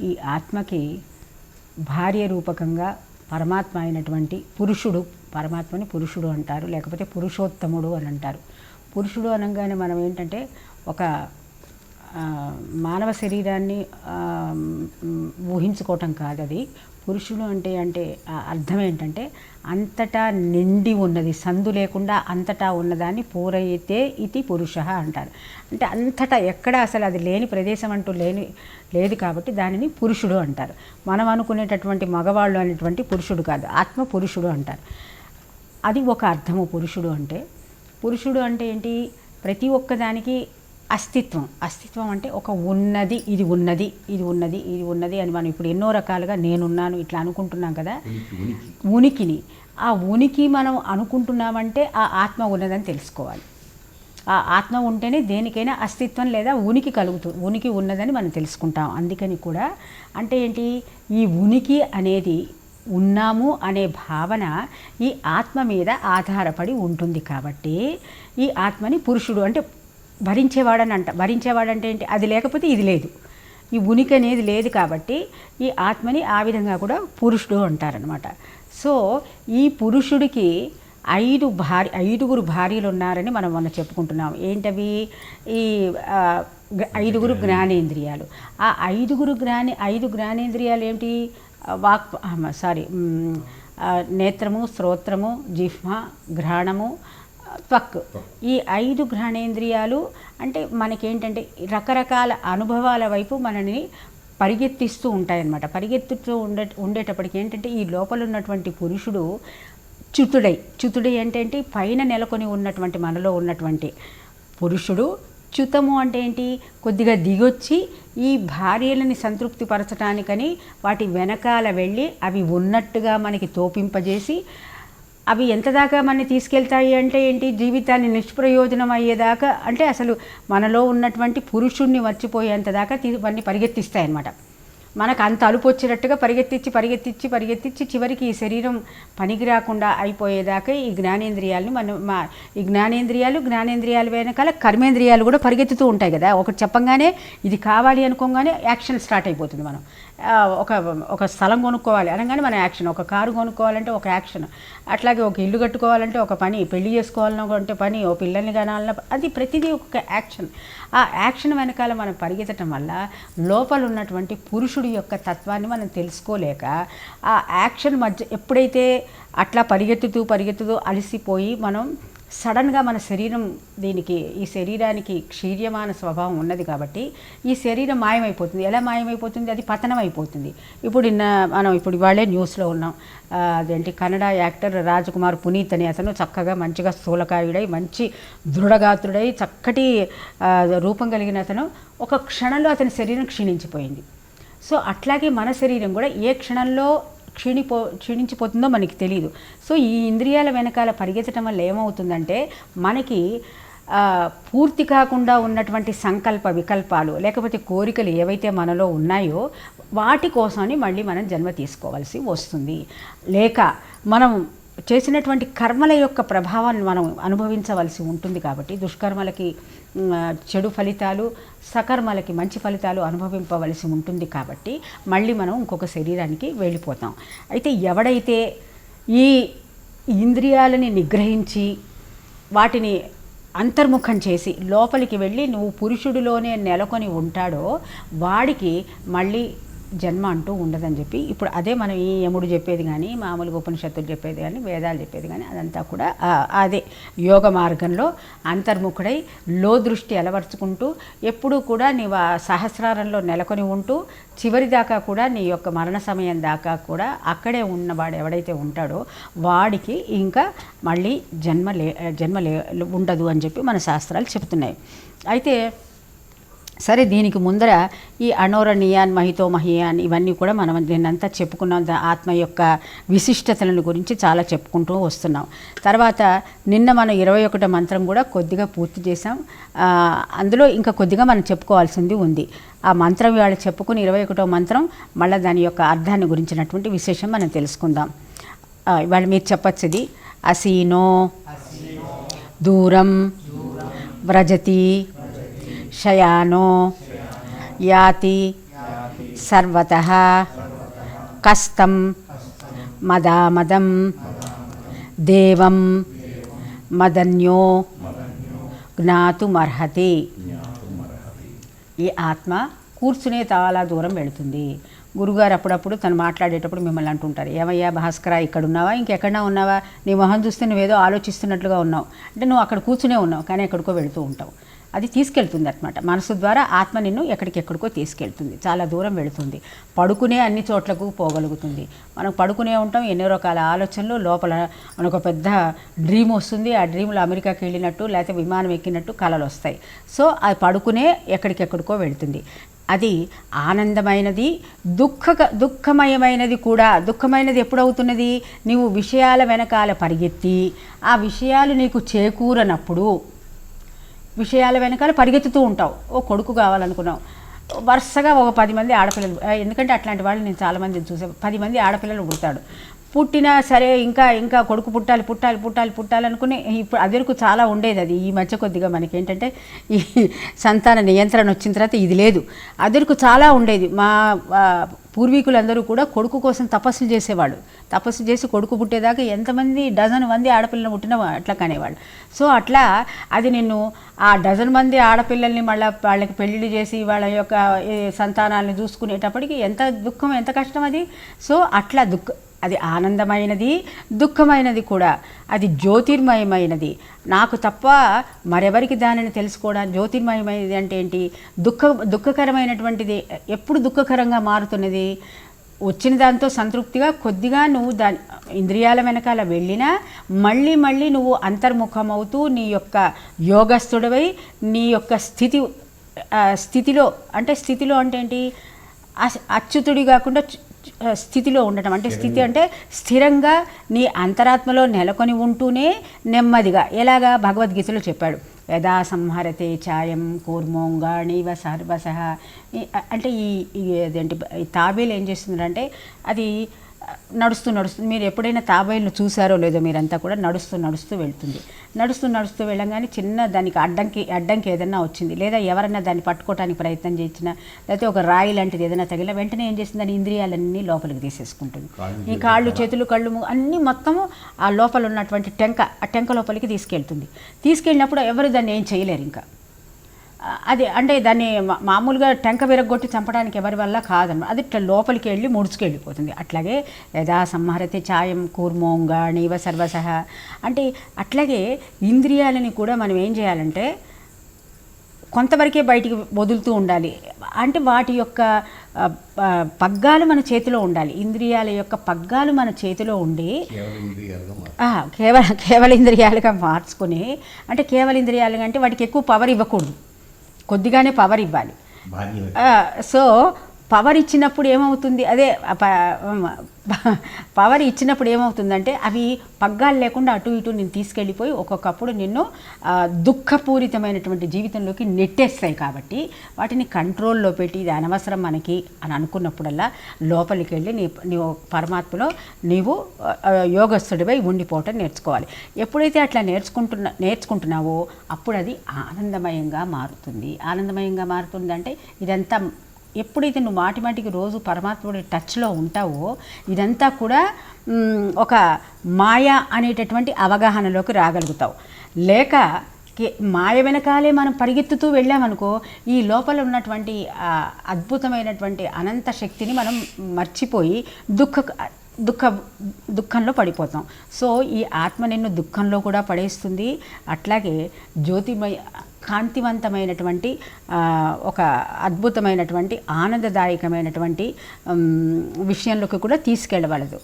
ఈ ఆత్మకి భార్య రూపకంగా పరమాత్మ అయినటువంటి పురుషుడు పరమాత్మని పురుషుడు అంటారు లేకపోతే పురుషోత్తముడు అని అంటారు. పురుషుడు అనగానే మనం ఏంటంటే ఒక మానవ శరీరాన్ని ఊహించుకోవటం కాదు అది పురుషుడు అంటే అంటే అర్థం ఏంటంటే అంతటా నిండి ఉన్నది సందు లేకుండా అంతటా ఉన్నదాన్ని పూరయితే ఇది పురుష అంటారు. అంటే అంతటా ఎక్కడ అసలు అది లేని ప్రదేశం అంటూ లేని లేదు కాబట్టి దానిని పురుషుడు అంటారు. మనం అనుకునేటటువంటి మగవాళ్ళు అనేటువంటి పురుషుడు కాదు ఆత్మ పురుషుడు అంటారు. అది ఒక అర్థము పురుషుడు అంటే. పురుషుడు అంటే ఏంటి? ప్రతి ఒక్కదానికి అస్తిత్వం. అస్తిత్వం అంటే ఒక ఉన్నది ఇది ఉన్నది ఇది ఉన్నది ఇది ఉన్నది అని మనం ఇప్పుడు ఎన్నో రకాలుగా నేనున్నాను ఇట్లా అనుకుంటున్నాం కదా. ఉనికిని. ఆ ఉనికి మనం అనుకుంటున్నామంటే ఆ ఆత్మ ఉన్నదని తెలుసుకోవాలి. ఆ ఆత్మ ఉంటేనే దేనికైనా అస్తిత్వం లేదా ఉనికి కలుగుతుంది ఉనికి ఉన్నదని మనం తెలుసుకుంటాం. అందుకని కూడా అంటే ఏంటి? ఈ ఉనికి అనేది ఉన్నాము అనే భావన ఈ ఆత్మ మీద ఆధారపడి ఉంటుంది కాబట్టి ఈ ఆత్మని పురుషుడు అంటే భరించేవాడని అంట భరించేవాడంటే ఏంటి అది లేకపోతే ఇది లేదు. ఈ ఉనికి అనేది లేదు కాబట్టి ఈ ఆత్మని ఆ విధంగా కూడా పురుషుడు అంటారనమాట. సో ఈ పురుషుడికి ఐదు భార్య ఐదుగురు భార్యలు ఉన్నారని మనం మొన్న చెప్పుకుంటున్నాం. ఏంటవి? ఈ ఐదుగురు జ్ఞానేంద్రియాలు. ఆ ఐదుగురు జ్ఞాని ఐదు జ్ఞానేంద్రియాలు ఏంటి ఆ, వాక్ సారీ నేత్రము శ్రోత్రము జిహ్మ ఘ్రాణము త్వక్ ఈ ఐదు ఘ్రాణేంద్రియాలు అంటే మనకేంటంటే రకరకాల అనుభవాల వైపు మనని పరిగెత్తిస్తూ ఉంటాయన్నమాట. పరిగెత్తుతూ ఉండే ఉండేటప్పటికి ఏంటంటే ఈ లోపల ఉన్నటువంటి పురుషుడు చ్యుతుడై చ్యుతుడై అంటే ఏంటి? పైన నెలకొని ఉన్నటువంటి మనలో ఉన్నటువంటి పురుషుడు చ్యుతము అంటే ఏంటి? కొద్దిగా దిగొచ్చి ఈ భార్యలని సంతృప్తి పరచడానికని వాటి వెనకాల వెళ్ళి అవి ఉన్నట్టుగా మనకి తోపింపజేసి అవి ఎంత దాకా మన తీసుకెళ్తాయి అంటే ఏంటి? జీవితాన్ని నిష్ప్రయోజనం అయ్యేదాకా అంటే అసలు మనలో ఉన్నటువంటి పురుషుణ్ణి మర్చిపోయేంత దాకా తీ ఇవన్నీ పరిగెత్తిస్తాయి అన్నమాట మనకు అంత అలుపు వచ్చేటట్టుగా పరిగెత్తించి పరిగెత్తించి పరిగెత్తించి చివరికి ఈ శరీరం పనికి రాకుండా అయిపోయేదాకా ఈ జ్ఞానేంద్రియాలని మనం మా ఈ జ్ఞానేంద్రియాలు జ్ఞానేంద్రియాలు వెనకాల కర్మేంద్రియాలు కూడా పరిగెత్తుతూ ఉంటాయి కదా. ఒకటి చెప్పంగానే ఇది కావాలి అనుకోగానే యాక్షన్ స్టార్ట్ అయిపోతుంది మనం. ఒక ఒక స్థలం కొనుక్కోవాలి అనగానే మన యాక్షన్. ఒక కారు కొనుక్కోవాలంటే ఒక యాక్షన్. అట్లాగే ఒక ఇల్లు కట్టుకోవాలంటే ఒక పని. పెళ్ళి చేసుకోవాలన్నా అంటే పని. ఓ పిల్లల్ని కనాలన్న అది ప్రతిదీ ఒక యాక్షన్. ఆ యాక్షన్ వెనకాల మనం పరిగెత్తటం వల్ల లోపల ఉన్నటువంటి పురుషుడి యొక్క తత్వాన్ని మనం తెలుసుకోలేక ఆ యాక్షన్ మధ్య ఎప్పుడైతే అట్లా పరిగెత్తుతూ పరిగెత్తుతూ అలసిపోయి మనం సడన్గా మన శరీరం దీనికి ఈ శరీరానికి క్షీర్యమాన స్వభావం ఉన్నది కాబట్టి ఈ శరీరం మాయమైపోతుంది. ఎలా మాయమైపోతుంది? అది పతనం అయిపోతుంది ఇప్పుడు నిన్న మనం ఇప్పుడు ఇవాళే న్యూస్లో ఉన్నాం. అదేంటి కన్నడ యాక్టర్ రాజకుమార్ పునీత్ అని అతను చక్కగా మంచిగా స్థూలకాయుడై మంచి దృఢగాత్రుడై చక్కటి రూపం కలిగిన అతను ఒక క్షణంలో అతని శరీరం క్షీణించిపోయింది. సో అట్లాగే మన శరీరం కూడా ఏ క్షణంలో క్షీణిపో క్షీణించిపోతుందో మనకి తెలియదు సో ఈ ఇంద్రియాల వెనకాల పరిగెత్తడం వల్ల ఏమవుతుందంటే మనకి పూర్తి కాకుండా ఉన్నటువంటి సంకల్ప వికల్పాలు లేకపోతే కోరికలు ఏవైతే మనలో ఉన్నాయో వాటి కోసమని మళ్ళీ మనం జన్మ తీసుకోవాల్సి వస్తుంది. లేక మనం చేసినటువంటి కర్మల యొక్క ప్రభావాన్ని మనం అనుభవించవలసి ఉంటుంది కాబట్టి దుష్కర్మలకి చెడు ఫలితాలు సకర్మలకి మంచి ఫలితాలు అనుభవింపవలసి ఉంటుంది కాబట్టి మళ్ళీ మనం ఇంకొక శరీరానికి వెళ్ళిపోతాం. అయితే ఎవడైతే ఈ ఇంద్రియాలని నిగ్రహించి వాటిని అంతర్ముఖం చేసి లోపలికి వెళ్ళి నువ్వు పురుషుడిలోనే నెలకొని ఉంటాడో వాడికి మళ్ళీ జన్మ అంటూ ఉండదని చెప్పి ఇప్పుడు అదే మనం ఈ యముడు చెప్పేది కానీ మామూలుగా ఉపనిషత్తులు చెప్పేది కానీ వేదాలు చెప్పేది కానీ అదంతా కూడా అదే యోగ మార్గంలో అంతర్ముఖుడై లో దృష్టి అలవర్చుకుంటూ ఎప్పుడూ కూడా నీ సహస్రారంలో నెలకొని ఉంటూ చివరి దాకా కూడా నీ యొక్క మరణ సమయం దాకా కూడా అక్కడే ఉన్నవాడు ఎవడైతే ఉంటాడో వాడికి ఇంకా మళ్ళీ జన్మ లే జన్మ లే ఉండదు అని చెప్పి మన శాస్త్రాలు చెప్తున్నాయి అయితే సరే దీనికి ముందర ఈ అణోరణీయాన్ మహితో మహియాన్ ఇవన్నీ కూడా మనం దీన్నంతా చెప్పుకున్నాం. ఆత్మ యొక్క విశిష్టతలను గురించి చాలా చెప్పుకుంటూ వస్తున్నాం. తర్వాత నిన్న మనం ఇరవై ఒకటో మంత్రం కూడా కొద్దిగా పూర్తి చేసాం అందులో ఇంకా కొద్దిగా మనం చెప్పుకోవాల్సింది ఉంది. ఆ మంత్రం ఇవాళ చెప్పుకుని ఇరవై ఒకటో మంత్రం మళ్ళీ దాని యొక్క అర్థాన్ని గురించినటువంటి విశేషం మనం తెలుసుకుందాం. ఇవాళ మీరు చెప్పచ్చు ఇది అసీనో దూరం. వ్రజతి శయానో యాతి సర్వత కస్తం మదామదం దేవం మదన్యో జ్ఞాతుమర్హతి ఈ ఆత్మ కూర్చునే చాలా దూరం వెళుతుంది. గురుగారు అప్పుడప్పుడు తను మాట్లాడేటప్పుడు మిమ్మల్ని అంటుంటారు. ఏమయ్యా భాస్కర ఇక్కడ ఉన్నావా ఇంకెక్కడన్నా ఉన్నావా? నీ మొహం చూస్తే నువ్వేదో ఆలోచిస్తున్నట్లుగా ఉన్నావు. అంటే నువ్వు అక్కడ కూర్చునే ఉన్నావు కానీ ఎక్కడికో వెళుతూ ఉంటావు. అది తీసుకెళ్తుంది అనమాట మనసు ద్వారా ఆత్మ నిన్ను ఎక్కడికెక్కడికో తీసుకెళ్తుంది. చాలా దూరం వెళుతుంది. పడుకునే అన్ని చోట్లకు పోగలుగుతుంది. మనం పడుకునే ఉంటాం ఎన్నో రకాల ఆలోచనలు లోపల మనకు ఒక పెద్ద డ్రీమ్ వస్తుంది. ఆ డ్రీమ్లో అమెరికాకి వెళ్ళినట్టు లేకపోతే విమానం ఎక్కినట్టు కళలు వస్తాయి. సో అది పడుకునే ఎక్కడికెక్కడికో వెళుతుంది. అది ఆనందమైనది దుఃఖ దుఃఖమయమైనది కూడా. దుఃఖమైనది ఎప్పుడవుతున్నది? నీవు విషయాల వెనకాల పరిగెత్తి ఆ విషయాలు నీకు చేకూరనప్పుడు. విషయాల వెనకాల పరిగెత్తుతూ ఉంటావు. ఓ కొడుకు కావాలనుకున్నావు. వరుసగా ఒక పది మంది ఆడపిల్లలు ఎందుకంటే అట్లాంటి వాళ్ళు నేను చాలామందిని చూసే పది మంది ఆడపిల్లలు పుడతాడు. పుట్టినా సరే ఇంకా ఇంకా కొడుకు పుట్టాలి పుట్టాలి పుట్టాలి పుట్టాలనుకుని ఇప్పుడు అదెరకు చాలా ఉండేది అది. ఈ మధ్య కొద్దిగా మనకి ఏంటంటే ఈ సంతాన నియంత్రణ వచ్చిన తర్వాత ఇది లేదు. అదెరకు చాలా ఉండేది. మా పూర్వీకులందరూ కూడా కొడుకు కోసం తపస్సులు చేసేవాళ్ళు. తపస్సు చేసి కొడుకు పుట్టేదాకా ఎంతమంది డజన్ మంది ఆడపిల్లని పుట్టిన అట్లా కనేవాళ్ళు. సో అట్లా అది నిన్ను ఆ డజన్ మంది ఆడపిల్లల్ని మళ్ళీ వాళ్ళకి పెళ్ళిళ్ళు చేసి వాళ్ళ యొక్క సంతానాలను చూసుకునేటప్పటికి ఎంత దుఃఖం ఎంత కష్టం అది? సో అట్లా దుఃఖ అది ఆనందమైనది దుఃఖమైనది కూడా. అది జ్యోతిర్మయమైనది. నాకు తప్ప మరెవరికి దానిని తెలుసుకోవడం జ్యోతిర్మయమైనది అంటే ఏంటి? దుఃఖ దుఃఖకరమైనటువంటిది ఎప్పుడు దుఃఖకరంగా మారుతున్నది? వచ్చిన దాంతో సంతృప్తిగా కొద్దిగా నువ్వు దాని ఇంద్రియాల వెనకాల వెళ్ళినా మళ్ళీ మళ్ళీ నువ్వు అంతర్ముఖమవుతూ నీ యొక్క యోగస్థుడవై నీ యొక్క స్థితి స్థితిలో అంటే స్థితిలో అంటే ఏంటి? అచ్యుతుడి కాకుండా స్థితిలో ఉండటం. అంటే స్థితి అంటే స్థిరంగా నీ అంతరాత్మలో నెలకొని ఉంటూనే నెమ్మదిగా. ఎలాగా? భగవద్గీతలో చెప్పాడు. యదా సంహరతే ఛాయం కూర్మోంగాణివ సర్వస అంటే ఈ అదేంటి తాబేలు ఏం చేస్తుందంటే అది నడుస్తూ నడుస్తుంది మీరు ఎప్పుడైనా తాబేలును చూసారో లేదో మీరంతా కూడా నడుస్తూ నడుస్తూ వెళ్తుంది. నడుస్తూ నడుస్తూ వెళ్ళంగానే చిన్న దానికి అడ్డంకి అడ్డంకి ఏదైనా వచ్చింది. లేదా ఎవరైనా దాన్ని పట్టుకోవడానికి ప్రయత్నం చేసినా లేకపోతే ఒక రాయి లాంటిది ఏదైనా తగిలినా వెంటనే ఏం చేస్తుంది? దాని ఇంద్రియాలన్నీ లోపలికి తీసేసుకుంటుంది. ఈ కాళ్ళు చేతులు కళ్ళు అన్నీ మొత్తము ఆ లోపల ఉన్నటువంటి టెంక ఆ టెంక లోపలికి తీసుకెళ్తుంది. తీసుకెళ్ళినప్పుడు ఎవరు దాన్ని ఏం చేయలేరు ఇంకా. అది అంటే దాన్ని మా- మామూలుగా టెంక విరగొట్టి చంపడానికి ఎవరి వల్ల కాదన్నమాట అది ఇట్లా లోపలికి వెళ్ళి ముడుచుకెళ్ళిపోతుంది. అట్లాగే యథా సంహరతి ఛాయం కూర్మోంగా నీవ సర్వసహ అంటే అట్లాగే ఇంద్రియాలని కూడా మనం ఏం చేయాలంటే కొంతవరకే బయటికి వదులుతూ ఉండాలి. అంటే వాటి యొక్క పగ్గాలు మన చేతిలో ఉండాలి. ఇంద్రియాల యొక్క పగ్గాలు మన చేతిలో ఉండి కేవలం కేవల కేవల ఇంద్రియాలుగా మార్చుకుని అంటే కేవల ఇంద్రియాలుగా అంటే వాటికి ఎక్కువ పవర్ ఇవ్వకూడదు. కొద్దిగానే పవర్ ఇవ్వాలి. సో పవర్ ఇచ్చినప్పుడు ఏమవుతుంది? అదే పవర్ ఇచ్చినప్పుడు ఏమవుతుందంటే అవి పగ్గాలు లేకుండా అటు ఇటు నేను తీసుకెళ్ళిపోయి ఒక్కొక్కప్పుడు నిన్ను దుఃఖపూరితమైనటువంటి జీవితంలోకి నెట్టేస్తాయి కాబట్టి వాటిని కంట్రోల్లో పెట్టి ఇది అనవసరం మనకి అని అనుకున్నప్పుడల్లా లోపలికి వెళ్ళి నీ నీవు పరమాత్మలో నీవు యోగస్థుడిపై ఉండిపోవటం నేర్చుకోవాలి ఎప్పుడైతే అట్లా నేర్చుకుంటున్నా నేర్చుకుంటున్నావో అప్పుడు అది ఆనందమయంగా మారుతుంది ఆనందమయంగా మారుతుందంటే ఇదంతా ఎప్పుడైతే నువ్వు మాటి మాటికి రోజు పరమాత్ముడి టచ్లో ఉంటావో ఇదంతా కూడా ఒక మాయ అనేటటువంటి అవగాహనలోకి రాగలుగుతావు. లేక మాయ వెనకాలే మనం పరిగెత్తుతూ వెళ్ళామనుకో ఈ లోపల ఉన్నటువంటి అద్భుతమైనటువంటి అనంత శక్తిని మనం మర్చిపోయి దుఃఖ దుఃఖ దుఃఖంలో పడిపోతాం. సో ఈ ఆత్మ నిన్ను దుఃఖంలో కూడా పడేస్తుంది. అట్లాగే జ్యోతిమయ కాంతివంతమైనటువంటి ఒక అద్భుతమైనటువంటి ఆనందదాయకమైనటువంటి విషయంలోకి కూడా తీసుకెళ్ళవలదు.